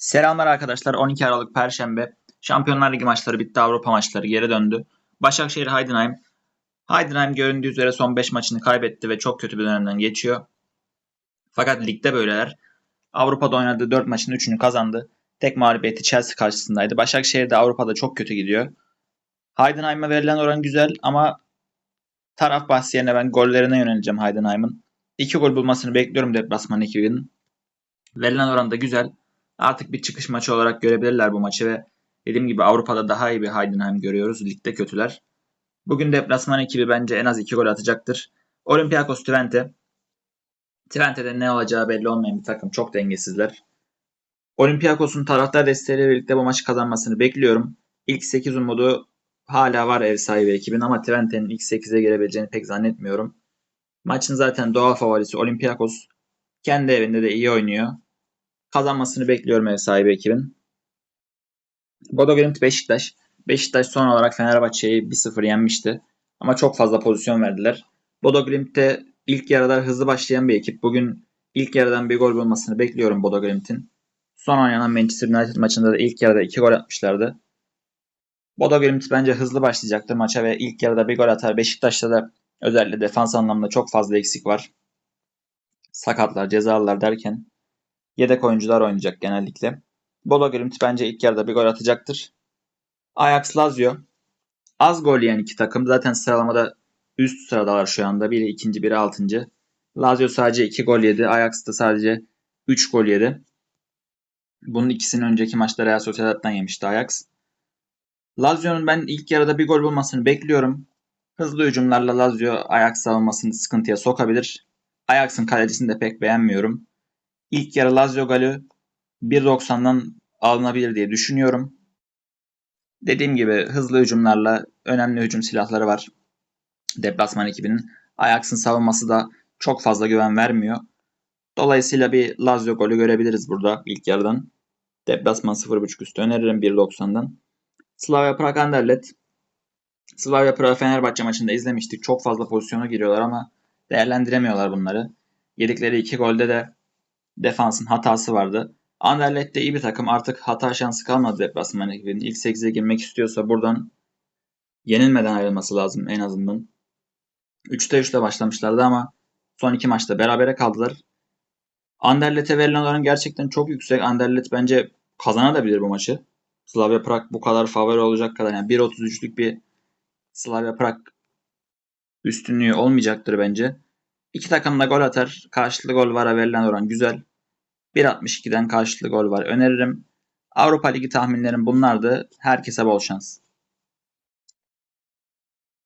Selamlar arkadaşlar. 12 Aralık Perşembe. Şampiyonlar Ligi maçları bitti. Avrupa maçları geri döndü. Başakşehir Heidenheim. Heidenheim göründüğü üzere son 5 maçını kaybetti ve çok kötü bir dönemden geçiyor. Fakat ligde böyleler. Avrupa'da oynadığı 4 maçın 3'ünü kazandı. Tek mağlubiyeti Chelsea karşısındaydı. Başakşehir de Avrupa'da çok kötü gidiyor. Heidenheim'e verilen oran güzel ama taraf bahsi yerine ben gollerine yöneleceğim Heidenheim'ın. 2 gol bulmasını bekliyorum deplasman ekibinin. Verilen oran da güzel. Artık bir çıkış maçı olarak görebilirler bu maçı ve dediğim gibi Avrupa'da daha iyi bir Heidenheim görüyoruz. Ligde kötüler. Bugün deplasman ekibi bence en az 2 gol atacaktır. Olympiakos Twente. Twente'de ne olacağı belli olmayan bir takım. Çok dengesizler. Olympiakos'un taraftar desteğiyle birlikte bu maçı kazanmasını bekliyorum. İlk 8 umudu hala var ev sahibi ekibin ama Twente'nin ilk 8'e girebileceğini pek zannetmiyorum. Maçın zaten doğal favorisi Olympiakos. Kendi evinde de iyi oynuyor. Kazanmasını bekliyorum ev sahibi ekibin. Bodo Glimt Beşiktaş. Beşiktaş son olarak Fenerbahçe'yi 1-0 yenmişti. Ama çok fazla pozisyon verdiler. Bodo Glimt'te ilk yarıda hızlı başlayan bir ekip. Bugün ilk yarıdan bir gol bulmasını bekliyorum Bodo Glimt'in. Son oynanan Manchester United maçında da ilk yarıda 2 gol atmışlardı. Bodo Glimt bence hızlı başlayacaktır maça ve ilk yarıda bir gol atar. Beşiktaş'ta da özellikle defans anlamında çok fazla eksik var. Sakatlar, cezalılar derken yedek oyuncular oynayacak genellikle. Bodo Glimt bence ilk yarıda bir gol atacaktır. Ajax Lazio. Az gol yiyen iki takım. Zaten sıralamada üst sıradalar şu anda. Biri ikinci, biri altıncı. Lazio sadece iki gol yedi. Ajax da sadece üç gol yedi. Bunun ikisini önceki maçta Real Sociedad'dan yemişti Ajax. Lazio'nun ben ilk yarıda bir gol bulmasını bekliyorum. Hızlı hücumlarla Lazio Ajax savunmasını sıkıntıya sokabilir. Ajax'ın kalecisini de pek beğenmiyorum. İlk yarı Lazio golü 1.90'dan alınabilir diye düşünüyorum. Dediğim gibi hızlı hücumlarla önemli hücum silahları var. Deplasman ekibinin. Ajax'ın savunması da çok fazla güven vermiyor. Dolayısıyla bir Lazio golü görebiliriz burada ilk yarıdan. Deplasman 0.5 üstü öneririm 1.90'dan. Slavia Prag Anderlet. Slavia Prag Fenerbahçe maçında izlemiştik. Çok fazla pozisyona giriyorlar ama değerlendiremiyorlar bunları. Yedikleri iki golde de defansın hatası vardı. Anderlecht de iyi bir takım. Artık hata şansı kalmadı deplasman ekibinin. İlk 8'e girmek istiyorsa buradan yenilmeden ayrılması lazım en azından. 3'te 3'te başlamışlardı ama son iki maçta berabere kaldılar. Anderlet'e verilen oran gerçekten çok yüksek. Anderlet bence kazanabilir bu maçı. Slavia Prag bu kadar favori olacak kadar yani 1.33'lük bir Slavia Prag üstünlüğü olmayacaktır bence. İki takım da gol atar. Karşılıklı gol vara verilen oran güzel. 1.62'den karşılıklı gol var öneririm. Avrupa Ligi tahminlerim bunlardı. Herkese bol şans.